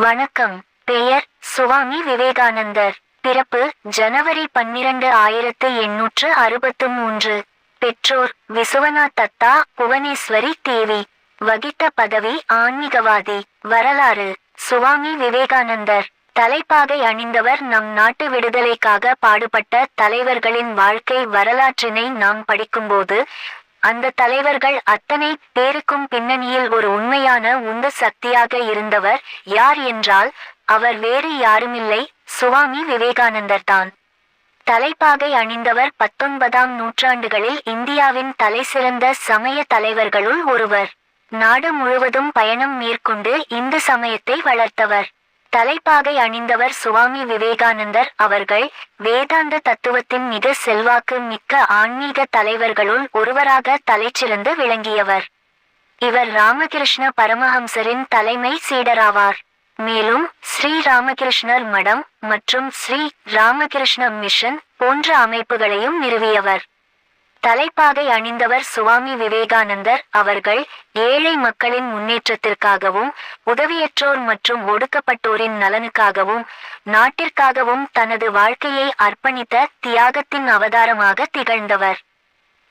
வணக்கம். பெயர் சுவாமி விவேகானந்தர். பிறப்பு ஜனவரி பன்னிரண்டு ஆயிரத்து எண்ணூற்று அறுபத்து மூன்று. பெற்றோர் விசுவநாத் தத்தா புவனேஸ்வரி தேவி. வகித்த பதவி ஆன்மீகவாதி. வரலாறு சுவாமி விவேகானந்தர். தலைப்பாகை அணிந்தவர் நம் நாட்டு விடுதலைக்காக பாடுபட்ட தலைவர்களின் வாழ்க்கை வரலாற்றினை நாம் படிக்கும்போது அந்த தலைவர்கள் அத்தனை பேருக்கும் பின்னணியில் ஒரு உண்மையான உந்து சக்தியாக இருந்தவர் யார் என்றால் அவர் வேறு யாருமில்லை சுவாமி விவேகானந்தர் தான். தலைப்பாகை அணிந்தவர் பத்தொன்பதாம் நூற்றாண்டுகளில் இந்தியாவின் தலைசிறந்த சமய தலைவர்களுள் ஒருவர். நாடு முழுவதும் பயணம் மேற்கொண்டு இந்து சமயத்தை வளர்த்தவர். தலைப்பாகை அணிந்தவர் சுவாமி விவேகானந்தர் அவர்கள் வேதாந்த தத்துவத்தின் மிக செல்வாக்கு மிக்க ஆன்மீக தலைவர்களுள் ஒருவராக தலைச்சிறந்து விளங்கியவர். இவர் ராமகிருஷ்ண பரமஹம்சரின் தலைமை சீடராவார். மேலும் ஸ்ரீ ராமகிருஷ்ணர் மடம் மற்றும் ஸ்ரீ ராமகிருஷ்ண மிஷன் போன்ற அமைப்புகளையும் நிறுவியவர். தலைப்பாகை அணிந்தவர் சுவாமி விவேகானந்தர் அவர்கள் ஏழை மக்களின் முன்னேற்றத்திற்காகவும் உதவியற்றோர் மற்றும் ஒடுக்கப்பட்டோரின் நலனுக்காகவும் நாட்டிற்காகவும் தனது வாழ்க்கையை அர்ப்பணித்த தியாகத்தின் அவதாரமாக திகழ்ந்தவர்.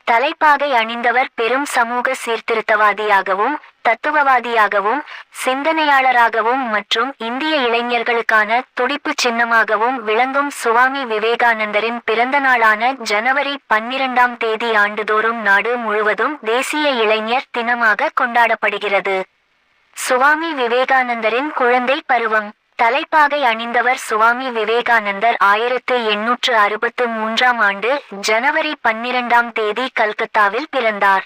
தலைப்பாகை அணிந்தவர் பெரும் சமூக சீர்திருத்தவாதியாகவும் தத்துவவாதியாகவும் சிந்தனையாளராகவும் மற்றும் இந்திய இளைஞர்களுக்கான துடிப்பு சின்னமாகவும் விளங்கும் சுவாமி விவேகானந்தரின் பிறந்த நாளான ஜனவரி பன்னிரண்டாம் தேதி ஆண்டுதோறும் நாடு முழுவதும் தேசிய இளைஞர் தினமாக கொண்டாடப்படுகிறது. சுவாமி விவேகானந்தரின் குழந்தை பருவம். தலைப்பாகை அணிந்தவர் சுவாமி விவேகானந்தர் ஆயிரத்து எண்ணூற்று அறுபத்து மூன்றாம் ஆண்டு ஜனவரி பன்னிரண்டாம் தேதி கல்கத்தாவில் பிறந்தார்.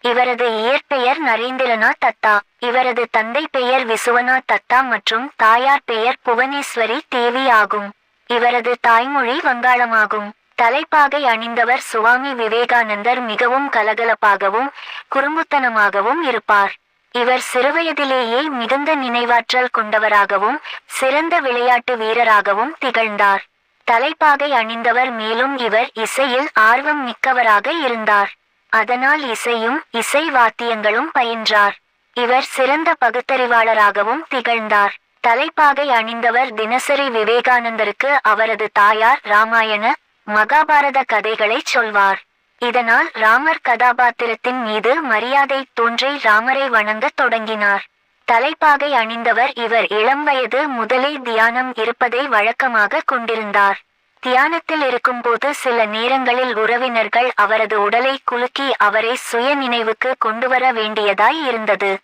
இவரது இயற்பெயர் நரேந்திரநாத் தத்தா. இவரது தந்தை பெயர் விசுவநாத் தத்தா மற்றும் தாயார் பெயர் புவனேஸ்வரி தேவி ஆகும். இவரது தாய்மொழி வங்காளமாகும். தலைப்பாகை அணிந்தவர் சுவாமி விவேகானந்தர் மிகவும் கலகலப்பாகவும் குறும்புத்தனமாகவும் இருப்பார். இவர் சிறுவயதிலேயே மிகுந்த நினைவாற்றல் கொண்டவராகவும் சிறந்த விளையாட்டு வீரராகவும் திகழ்ந்தார். தலைப்பாகை அணிந்தவர் மேலும் இவர் இசையில் ஆர்வம் மிக்கவராக இருந்தார். அதனால் இசையும் இசை வாத்தியங்களும் பயின்றார். இவர் சிறந்த பகுத்தறிவாளராகவும் திகழ்ந்தார். தலைப்பாகை அணிந்தவர் தினசரி விவேகானந்தருக்கு அவரது தாயார் ராமாயண மகாபாரத கதைகளை சொல்வார். இதனால் ராமர் கதாபாத்திரத்தின் மீது மரியாதை தோன்றி ராமரை வணங்கத் தொடங்கினார். தலைப்பாகை அணிந்தவர் இவர் இளம் வயது முதலே தியானம் இருப்பதை வழக்கமாக கொண்டிருந்தார். தியானத்தில் இருக்கும்போது சில நேரங்களில் உறவினர்கள் அவரது உடலை குலுக்கி அவரை சுய நினைவுக்கு கொண்டுவர வேண்டியதாய் இருந்தது.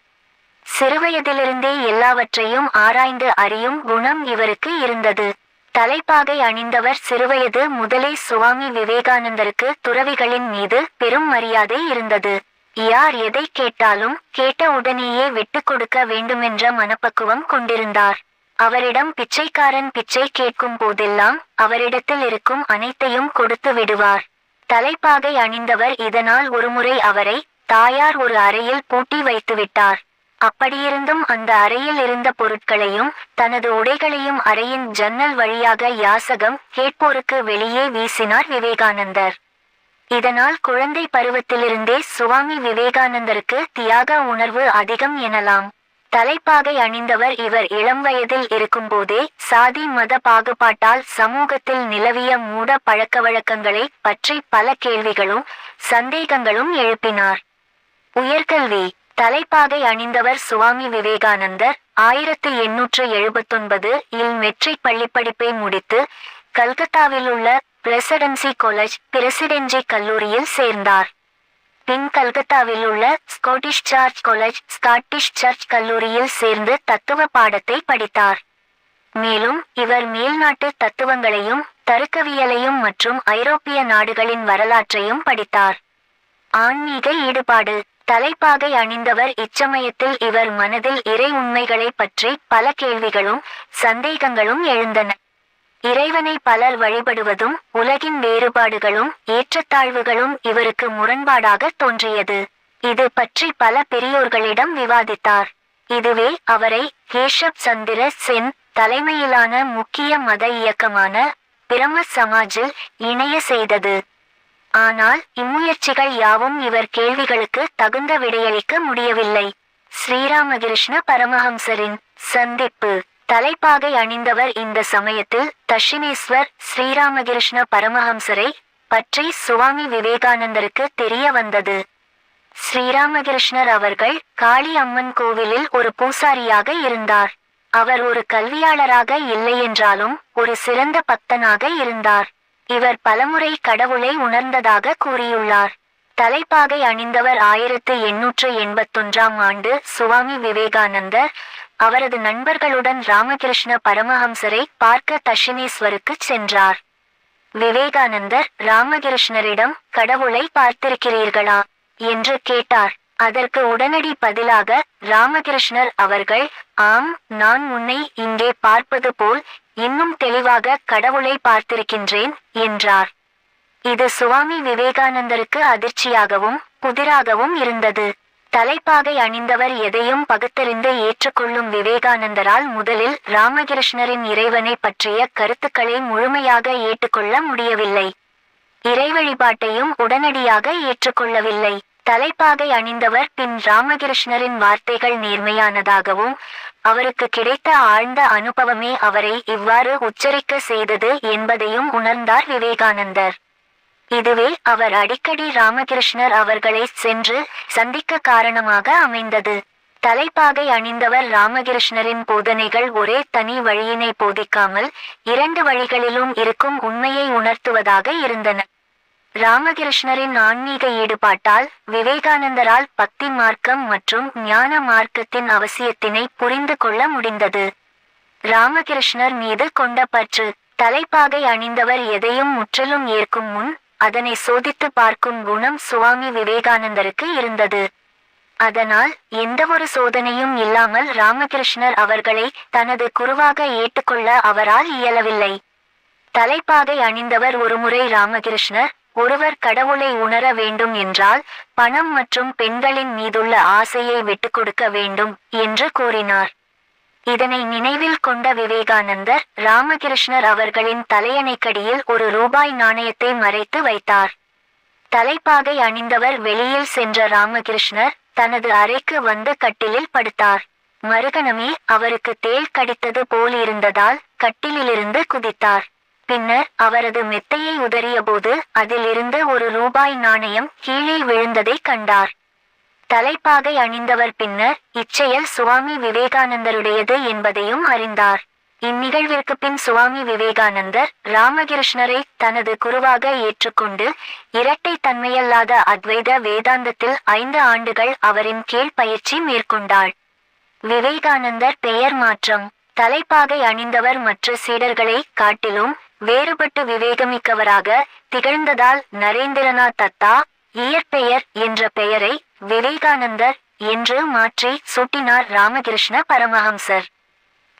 சிறுவயதிலிருந்தே எல்லாவற்றையும் ஆராய்ந்து அறியும் குணம் இவருக்கு இருந்தது. தலைப்பாகை அணிந்தவர் சிறுவயது முதலே சுவாமி விவேகானந்தருக்கு துறவிகளின் மீது பெரும் மரியாதை இருந்தது. யார் எதை கேட்டாலும் கேட்ட உடனேயே விட்டுக் கொடுக்க வேண்டுமென்ற மனப்பக்குவம் கொண்டிருந்தார். அவரிடம் பிச்சைக்காரன் பிச்சை கேட்கும் போதெல்லாம் அவரிடத்தில் இருக்கும் அனைத்தையும் கொடுத்து விடுவார். தலைப்பாகை அணிந்தவர் இதனால் ஒருமுறை அவரை தாயார் ஒரு அறையில் பூட்டி வைத்துவிட்டார் அப்படியிருந்தும் அந்த அறையில் இருந்த பொருட்களையும் தனது உடைகளையும் அறையின் ஜன்னல் வழியாக யாசகம் கேட்போருக்கு வெளியே வீசினார் விவேகானந்தர். இதனால் குழந்தை பருவத்திலிருந்தே சுவாமி விவேகானந்தருக்கு தியாக உணர்வு அதிகம் எனலாம். தலைப்பாகை அணிந்தவர் இவர் இளம் வயதில் இருக்கும்போதே சாதி மத பாகுபாட்டால் சமூகத்தில் நிலவிய மூட பழக்கவழக்கங்களை பற்றி பல கேள்விகளும் சந்தேகங்களும் எழுப்பினார். உயர்கல்வி. தலைப்பாகை அணிந்தவர் சுவாமி விவேகானந்தர் ஆயிரத்து எண்ணூற்று எழுபத்தொன்பது இல் மெட்ரிக் பள்ளிப்படிப்பை முடித்து கல்கத்தாவில் உள்ள பிரசிடென்சி காலேஜ் பிரசிடென்சி கல்லூரியில் சேர்ந்தார். பின் கல்கத்தாவில் உள்ள Scottish Church College Scottish Church கல்லூரியில் சேர்ந்து தத்துவ பாடத்தை படித்தார். மேலும் இவர் மேல்நாட்டு தத்துவங்களையும் தருக்கவியலையும் மற்றும் ஐரோப்பிய நாடுகளின் வரலாற்றையும் படித்தார். ஆன்மீக ஈடுபாடு தலைப்பாகை அணிந்தவர் இச்சமயத்தில் இவர் மனதில் இறை உண்மைகளை பற்றி பல கேள்விகளும் சந்தேகங்களும் எழுந்தன. இறைவனை பலர் வழிபடுவதும் உலகின் வேறுபாடுகளும் ஏற்றத்தாழ்வுகளும் இவருக்கு முரண்பாடாக தோன்றியது. இது பற்றி பல பெரியோர்களிடம் விவாதித்தார். இதுவே அவரை கேஷப் சந்திர சென் தலைமையிலான முக்கிய மத இயக்கமான பிரம்ம சமாஜில் இணைய செய்தது. ஆனால் இம்முயற்சிகள் யாவும் இவர் கேள்விகளுக்கு தகுந்த விடையளிக்க முடியவில்லை. ஸ்ரீராமகிருஷ்ண பரமஹம்சரின் சந்திப்பு. தலைப்பாகை அணிந்தவர் இந்த சமயத்தில் தஷினேஸ்வர் ஸ்ரீராமகிருஷ்ண பரமஹம்சரை பற்றி சுவாமி விவேகானந்தருக்கு தெரிய வந்தது. ஸ்ரீராமகிருஷ்ணர் அவர்கள் காளி அம்மன் கோவிலில் ஒரு பூசாரியாக இருந்தார். அவர் ஒரு கல்வியாளராக இல்லை என்றாலும் ஒரு சிறந்த பக்தனாக இருந்தார். இவர் பலமுறை கடவுளை உணர்ந்ததாக கூறியுள்ளார். தலைப்பாகை அணிந்தவர் ஆயிரத்து எண்ணூற்று எண்பத்தொன்றாம் ஆண்டு சுவாமி விவேகானந்தர் அவரது நண்பர்களுடன் ராமகிருஷ்ண பரமஹம்சரை பார்க்க தஷினேஸ்வருக்கு சென்றார். விவேகானந்தர் ராமகிருஷ்ணரிடம் கடவுளை பார்த்திருக்கிறீர்களா? என்று கேட்டார். அதற்கு உடனடி பதிலாக ராமகிருஷ்ணர் அவர்கள் ஆம் நான் உன்னை இங்கே பார்ப்பது போல் இன்னும் தெளிவாக கடவுளை பார்த்திருக்கின்றேன் என்றார். இது சுவாமி விவேகானந்தருக்கு அதிர்ச்சியாகவும் புதிராகவும் இருந்தது. தலைப்பாகை அணிந்தவர் எதையும் பகுத்தறிந்து ஏற்றுக்கொள்ளும் விவேகானந்தரால் முதலில் ராமகிருஷ்ணரின் இறைவனை பற்றிய கருத்துக்களை முழுமையாக ஏற்றுக்கொள்ள முடியவில்லை. இறை வழிபாட்டையும் உடனடியாக ஏற்றுக்கொள்ளவில்லை. தலைப்பாகை அணிந்தவர் பின் ராமகிருஷ்ணரின் வார்த்தைகள் நேர்மையானதாகவும் அவருக்கு கிடைத்த ஆழ்ந்த அனுபவமே அவரை இவ்வாறு உச்சரிக்க செய்தது என்பதையும் உணர்ந்தார் விவேகானந்தர். இதுவே அவர் அடிக்கடி ராமகிருஷ்ணர் அவர்களை சென்று சந்திக்க காரணமாக அமைந்தது. தலைப்பாகை அணிந்தவர் ராமகிருஷ்ணரின் போதனைகள் ஒரே தனி வழியினை போதிக்காமல் இரண்டு வழிகளிலும் இருக்கும் உண்மையை உணர்த்துவதாக இருந்தன. ராமகிருஷ்ணரின் ஆன்மீக ஈடுபாட்டால் விவேகானந்தரால் பக்தி மார்க்கம் மற்றும் ஞான மார்க்கத்தின் அவசியத்தினை புரிந்து கொள்ள முடிந்தது. ராமகிருஷ்ணர் மீது கொண்ட பற்று தலைப்பாகை அணிந்தவர் எதையும் முற்றிலும் ஏற்கும் முன் அதனை சோதித்து பார்க்கும் குணம் சுவாமி விவேகானந்தருக்கு இருந்தது. அதனால் எந்தவொரு சோதனையும் இல்லாமல் ராமகிருஷ்ணர் அவர்களை தனது குருவாக ஏற்றுக்கொள்ள அவரால் இயலவில்லை. தலைப்பாகை அணிந்தவர் ஒருமுறை ராமகிருஷ்ணர் ஒருவர் கடவுளை உணர வேண்டும் என்றால் பணம் மற்றும் பெண்களின் மீதுள்ள ஆசையை விட்டுக் கொடுக்க வேண்டும் என்று கூறினார். இதனை நினைவில் கொண்ட விவேகானந்தர் ராமகிருஷ்ணர் அவர்களின் தலையணைக்கடியில் ஒரு ரூபாய் நாணயத்தை மறைத்து வைத்தார். தலைப்பாகை அணிந்தவர் வெளியில் சென்ற ராமகிருஷ்ணர் தனது அறைக்கு வந்து கட்டிலில் படுத்தார். மறுகணமே அவருக்கு தேள் கடித்தது போல் இருந்ததால் கட்டிலிலிருந்து குதித்தார். பின்னர் அவரது மெத்தையை உதறியபோது அதிலிருந்து ஒரு ரூபாய் நாணயம் கீழே விழுந்ததை கண்டார். தலைப்பாகை அணிந்தவர் பின்னர் இச்செயல் சுவாமி விவேகானந்தருடையது என்பதையும் அறிந்தார். இந்நிகழ்விற்கு பின் சுவாமி விவேகானந்தர் ராமகிருஷ்ணரை தனது குருவாக ஏற்றுக்கொண்டு இரட்டை தன்மையல்லாத அத்வைத வேதாந்தத்தில் ஐந்து ஆண்டுகள் அவரின் கீழ் பயிற்சி மேற்கொண்டாள். விவேகானந்தர் பெயர் மாற்றம். தலைப்பாகை அணிந்தவர் மற்ற சீடர்களை காட்டிலும் வேறுபட்டு விவேகமிக்கவராக திகழ்ந்ததால் நரேந்திரநாத் தத்தா இயற்பெயர் என்ற பெயரை விவேகானந்தர் என்று மாற்றி சூட்டினார் ராமகிருஷ்ண பரமஹம்சர்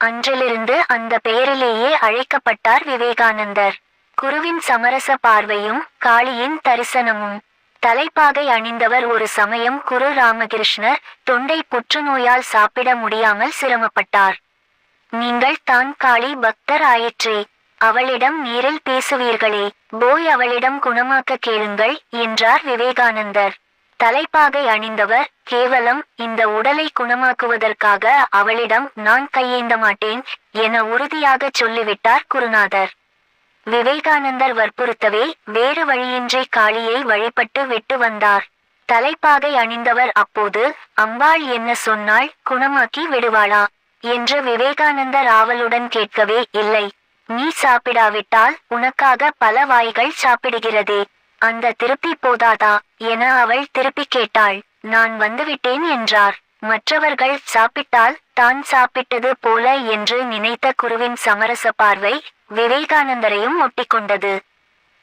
அன்றிலிருந்து அந்த பெயரிலேயே அழைக்கப்பட்டார் விவேகானந்தர். குருவின் சமரச பார்வையும் காளியின் தரிசனமும். தலைப்பாகை அணிந்தவர் ஒரு சமயம் குரு ராமகிருஷ்ணர் தொண்டை புற்றுநோயால் சாப்பிட முடியாமல் சிரமப்பட்டார். நீங்கள் தான் காளி பக்தர் ஆயிற்றே. அவளிடம் நேரில் பேசுவீர்களே. போய் அவளிடம் குணமாக்க கேளுங்கள் என்றார் விவேகானந்தர். தலைப்பாகை அணிந்தவர் கேவலம் இந்த உடலை குணமாக்குவதற்காக அவளிடம் நான் கையேந்த மாட்டேன் என உறுதியாக சொல்லிவிட்டார் குருநாதர். விவேகானந்தர் வற்புறுத்தவே வேறு வழியின்றி காளியை வழிபட்டு விட்டு வந்தார். தலைப்பாகை அணிந்தவர் அப்போது அம்பாள் என்ன சொன்னாள்? குணமாக்கி விடுவாளா? என்று விவேகானந்தர் ஆவலுடன் கேட்கவே இல்லை. நீ சாப்பிடாவிட்டால் உனக்காக பல வாய்கள் சாப்பிடுகிறதே. அந்த திருப்பி போதாதா? என அவள் திருப்பி கேட்டாள். நான் வந்துவிட்டேன் என்றார். மற்றவர்கள் சாப்பிட்டால் தான் சாப்பிட்டது போல என்று நினைத்த குருவின் சமரச பார்வை விவேகானந்தரையும் ஒட்டிக்கொண்டது.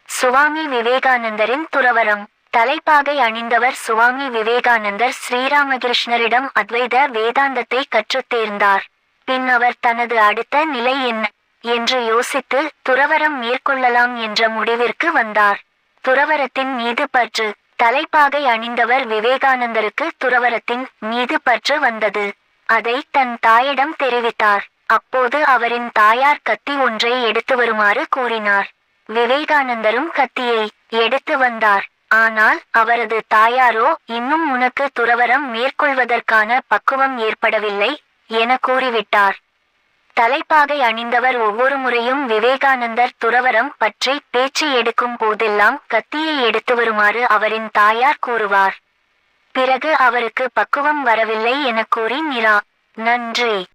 சுவாமி விவேகானந்தரின் துறவரம். தலைப்பாகை அணிந்தவர் சுவாமி விவேகானந்தர் ஸ்ரீராமகிருஷ்ணரிடம் அத்வைத வேதாந்தத்தை கற்றுத் தேர்ந்தார். பின் அவர் தனது அடுத்த நிலை என்ன? என்று யோசித்து துறவரம் மேற்கொள்ளலாம் என்ற முடிவிற்கு வந்தார். துறவரத்தின் மீது பற்று. தலைப்பாகை அணிந்தவர் விவேகானந்தருக்கு துறவரத்தின் மீது பற்று வந்தது. அதை தன் தாயிடம் தெரிவித்தார். அப்போது அவரின் தாயார் கத்தி ஒன்றை எடுத்து வருமாறு கூறினார். விவேகானந்தரும் கத்தியை எடுத்து வந்தார். ஆனால் அவரது தாயாரோ இன்னும் உனக்கு துறவரம் மேற்கொள்வதற்கான பக்குவம் ஏற்படவில்லை என கூறிவிட்டார். தலைப்பாகை அணிந்தவர் ஒவ்வொரு முறையும் விவேகானந்தர் துறவரம் பற்றி பேச்சு எடுக்கும் போதெல்லாம் கத்தியை எடுத்து வருமாறு அவரின் தாயார் கூறுவார். பிறகு அவருக்கு பக்குவம் வரவில்லை என கூறி நிரா நன்றி.